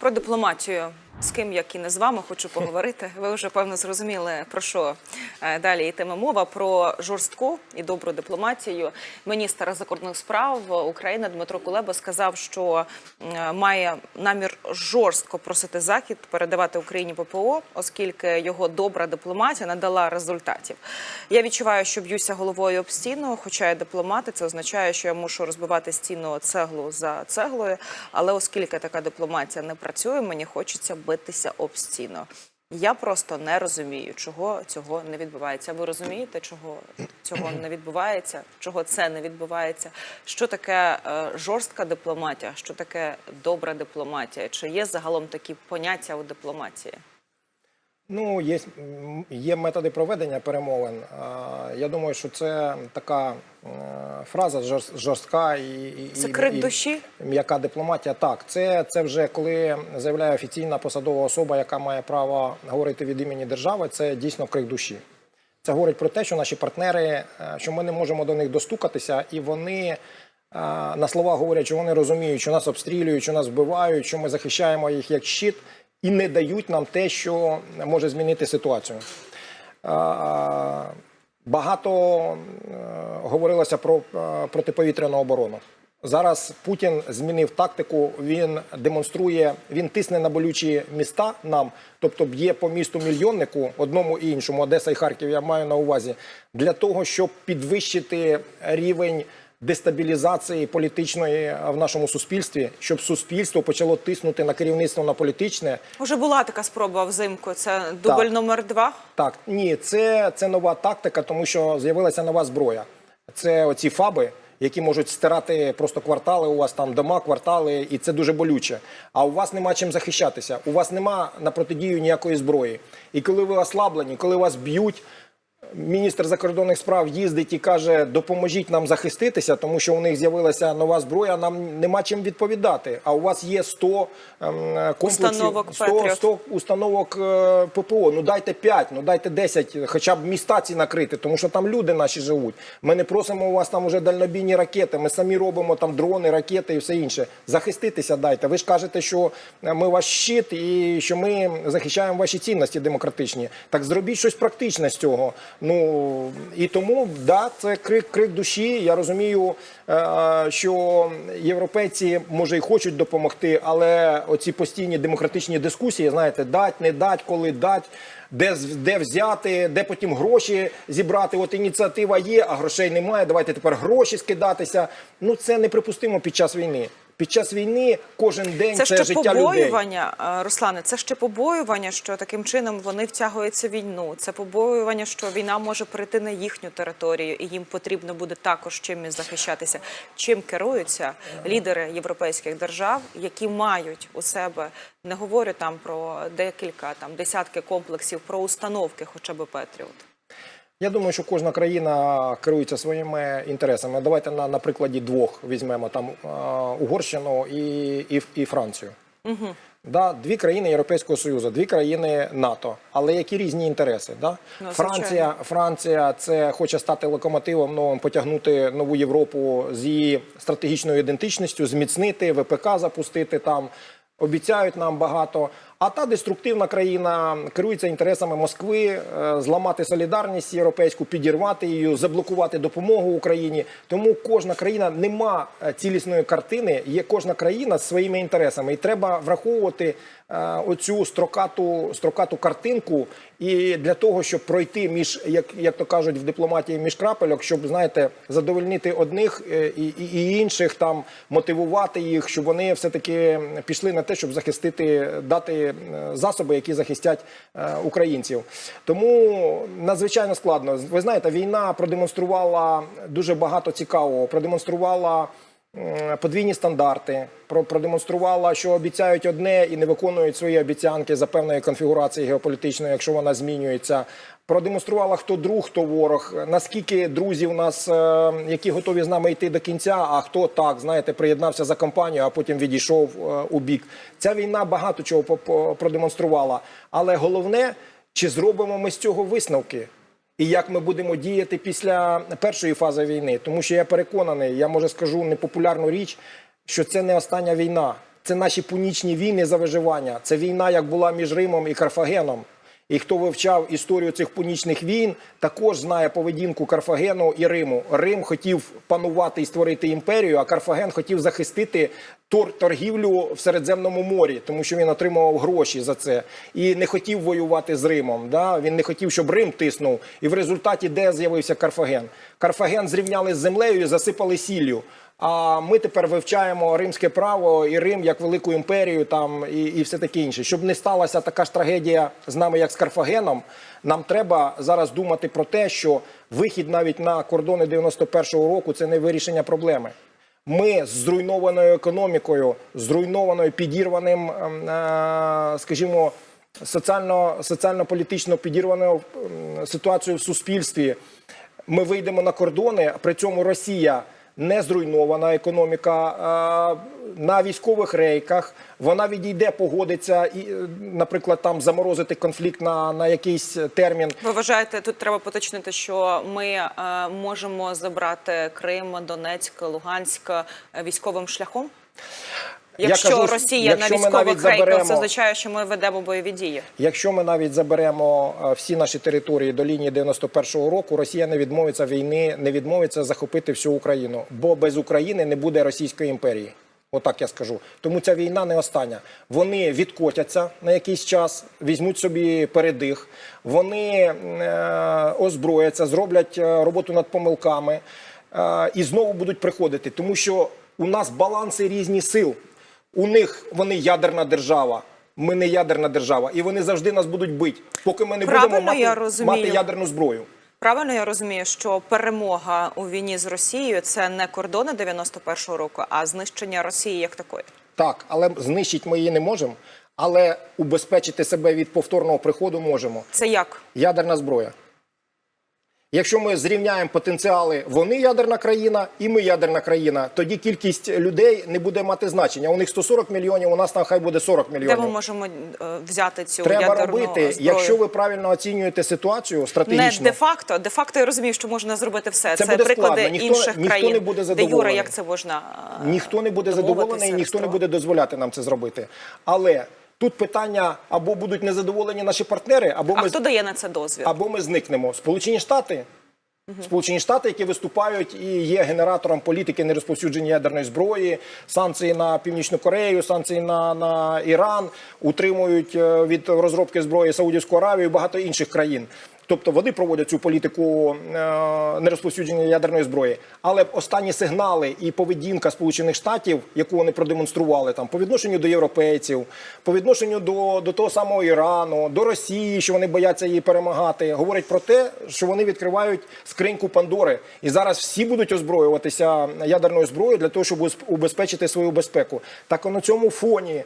Про дипломатію. З ким, як і не з вами, хочу поговорити. Ви вже певно зрозуміли про що е, далі йтиме мова про жорстку і добру дипломатію. Міністр закордонних справ України Дмитро Кулеба сказав, що має намір жорстко просити захід передавати Україні ППО, оскільки його добра дипломатія не дала результатів. Я відчуваю, що б'юся головою об стіну, хоча я дипломат, це означає, що я мушу розбивати стіну цеглу за цеглою. Але оскільки така дипломатія не працює, мені хочеться битися об стіну. Я просто не розумію, чого цього не відбувається. Ви розумієте, чого цього не відбувається, чого це не відбувається? Що таке е, жорстка дипломатія? Що таке добра дипломатія? Чи є загалом такі поняття у дипломатії? Ну, є, є методи проведення перемовин. Я думаю, що це така е, фраза жорстка і, і, Це і- крик і душі? м'яка дипломатія. Так, це, це вже коли заявляє офіційна посадова особа, яка має право говорити від імені держави. Це дійсно крик душі. Це говорить про те, що наші партнери, е, що ми не можемо до них достукатися, і вони е, на слова говорять, що вони розуміють, що нас обстрілюють, що нас вбивають, що ми захищаємо їх як щит, і не дають нам те, що може змінити ситуацію. Багато е, говорилося про е, протиповітряну оборону. Зараз Путін змінив тактику. Він демонструє, він тисне на болючі міста нам, тобто б'є по місту мільйоннику, одному і іншому, Одеса і Харків. Я маю на увазі для того, щоб підвищити рівень дестабілізації політичної в нашому суспільстві, щоб суспільство почало тиснути на керівництво на політичне. Уже була така спроба взимку. Це дубль Так. номер два. Так, ні, це, це нова тактика, тому що з'явилася нова зброя. Це оці фаби, які можуть стирати просто квартали. У вас там дома, квартали, і це дуже болюче. А у вас нема чим захищатися. У вас нема на протидію ніякої зброї. І коли ви ослаблені, коли вас б'ють. Міністр закордонних справ їздить і каже: допоможіть нам захиститися, тому що у них з'явилася нова зброя. Нам нема чим відповідати. А у вас є 100 ем, комплексів, Установок 100, 100 установок е, ППО. Ну дайте 5, ну дайте 10, хоча б міста ці накрити, тому що там люди наші живуть. Ми не просимо у вас там уже дальнобійні ракети. Ми самі робимо там дрони, ракети і все інше. Захиститися дайте. Ви ж кажете, що ми ваш щит і що ми захищаємо ваші цінності демократичні. Так зробіть щось практичне з цього. Ну і тому да, це крик, крик душі. Я розумію, е, що європейці може і хочуть допомогти, але оці постійні демократичні дискусії, знаєте, дать, не дать, коли дать. Де, де взяти, де потім гроші зібрати? От ініціатива є, а грошей немає. Давайте тепер гроші скидатися. Ну це неприпустимо під час війни. Під час війни кожен день Це це, ще життя побоювання, е, Руслане. Це ще побоювання, що таким чином вони втягуються в війну. Це побоювання, що війна може перейти на їхню територію, і їм потрібно буде також чимось захищатися. Чим керуються лідери європейських держав, які мають у себе не говорю там про декілька там десятки комплексів, про установки, хоча б Петріот. Я думаю, що кожна країна керується своїми інтересами. Давайте на, на прикладі двох візьмемо там Угорщину і, і, і Францію. Угу. Да, дві країни Європейського Союзу, дві країни НАТО, але які різні інтереси. Да? Ну, Франція. Франція це хоче стати локомотивом новим, потягнути нову Європу з її стратегічною ідентичністю, зміцнити, ВПК запустити там. Обіцяють нам багато. А та деструктивна країна керується інтересами Москви, е, зламати солідарність європейську, підірвати її, заблокувати допомогу Україні. Тому кожна країна нема е, цілісної картини. Є кожна країна з своїми інтересами, і треба враховувати е, оцю строкату строкату картинку. І для того, щоб пройти між як, як то кажуть в дипломатії, між крапельок, щоб знаєте, задовольнити одних і, і, і інших там мотивувати їх, щоб вони все таки пішли на те, щоб захистити, дати засоби, які захистять е, українців. Тому надзвичайно складно. Ви знаєте, війна продемонструвала дуже багато цікавого. Продемонструвала подвійні стандарти, про- продемонструвала, що обіцяють одне і не виконують свої обіцянки за певної конфігурації геополітичної, якщо вона змінюється. Продемонструвала, хто друг, хто ворог, наскільки друзі у нас, е, які готові з нами йти до кінця, а хто так, знаєте, приєднався за компанію, а потім відійшов е, у бік. Ця війна багато чого продемонструвала. Але головне, чи зробимо ми з цього висновки? І як ми будемо діяти після першої фази війни, тому що я переконаний, я може скажу непопулярну річ, що це не остання війна. це наші пунічні війни за виживання. Це війна, як була між Римом і Карфагеном. І хто вивчав історію цих пунічних війн, також знає поведінку Карфагену і Риму. Рим хотів панувати і створити імперію, а Карфаген хотів захистити тор- торгівлю в Середземному морі, тому що він отримував гроші за це і не хотів воювати з Римом. Да? Він не хотів, щоб Рим тиснув. І в результаті де з'явився Карфаген? Карфаген зрівняли з землею і засипали сіллю. А ми тепер вивчаємо римське право і Рим як велику імперію, там і, і все таке інше. Щоб не сталася така ж трагедія з нами, як з Карфагеном, нам треба зараз думати про те, що вихід навіть на кордони 91-го року це не вирішення проблеми. Ми з зруйнованою економікою, зруйнованою підірваним, ем, е, скажімо, соціально, соціально-політично підірваною ем, ситуацією в суспільстві. Ми вийдемо на кордони, при цьому Росія не зруйнована економіка на військових рейках. Вона відійде, погодиться і, е, наприклад, там заморозити конфлікт на, на якийсь термін. Ви вважаєте, тут треба поточнити, що ми е, можемо забрати Крим, Донецьк, Луганськ е, військовим шляхом? Я Якщо кажу, Росія якщо на військових заберемо- це означає, що ми ведемо бойові дії. Якщо ми навіть заберемо е, всі наші території до лінії 91-го року, Росія не відмовиться війни, не відмовиться захопити всю Україну, бо без України не буде Російської імперії. Отак я скажу. Тому ця війна не остання. Вони відкотяться на якийсь час, візьмуть собі передих, вони е, озброяться, зроблять е, роботу над помилками е, і знову будуть приходити, тому що у нас баланси різні сил. У них вони ядерна держава. Ми не ядерна держава, і вони завжди нас будуть бити, поки ми не Правильно будемо я мати, розумію. мати ядерну зброю. Правильно я розумію, що перемога у війні з Росією це не кордони 91-го року, а знищення Росії як такої. Так, але знищити ми її не можемо. Але убезпечити себе від повторного приходу можемо. Це як? Ядерна зброя. Якщо ми зрівняємо потенціали, вони ядерна країна і ми ядерна країна, тоді кількість людей не буде мати значення. У них 140 мільйонів, у нас там хай буде 40 Де мільйонів. ми можемо е, взяти цю Треба ядерну робити, зброю? якщо ви правильно оцінюєте ситуацію не стратегічно. де-факто. Де-факто я розумію, що можна зробити все. Це Це, буде приклади. Ніхто- інших ніхто країн. не буде де. Юра, як це можна е, Ніхто не буде задоволений, і ніхто не буде дозволяти нам це зробити. Але тут питання або будуть незадоволені наші партнери, або А ми хто дає на це дозвіл? або ми зникнемо. Сполучені Штати. Сполучені Штати, які виступають і є генератором політики нерозповсюдження ядерної зброї, санкції на Північну Корею, санкції на, на Іран, утримують е, від розробки зброї Саудівську Аравію і багато інших країн. Тобто вони проводять цю політику е, нерозповсюдження ядерної зброї. Але останні сигнали і поведінка Сполучених Штатів, яку вони продемонстрували там по відношенню до європейців, по відношенню до, до того самого Ірану, до Росії, що вони бояться її перемагати, говорять про те, що вони відкривають скриньку Пандори. І зараз всі будуть озброюватися ядерною зброєю для того, щоб убезпечити свою безпеку. Так на цьому фоні е,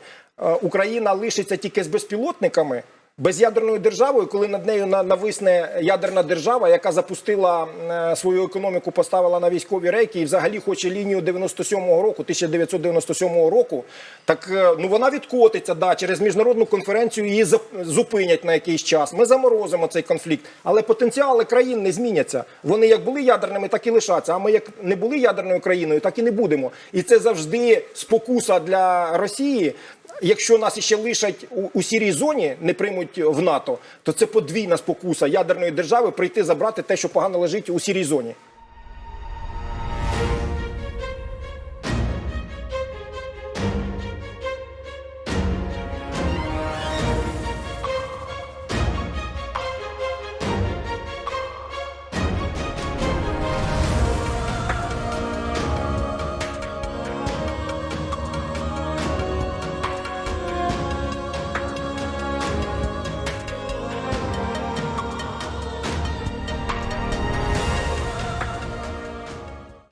Україна лишиться тільки з безпілотниками. Без'ядерною державою, коли над нею на- нависне ядерна держава, яка запустила е, свою економіку, поставила на військові рейки і взагалі хоче лінію 97-го року, 1997 року, так е, ну вона відкотиться да, через міжнародну конференцію її зупинять на якийсь час. Ми заморозимо цей конфлікт, але потенціали країн не зміняться. Вони як були ядерними, так і лишаться. А ми як не були ядерною країною, так і не будемо. І це завжди спокуса для Росії. Якщо нас іще лишать у, у сірій зоні, не приймуть в НАТО, то це подвійна спокуса ядерної держави прийти забрати те, що погано лежить у сірій зоні.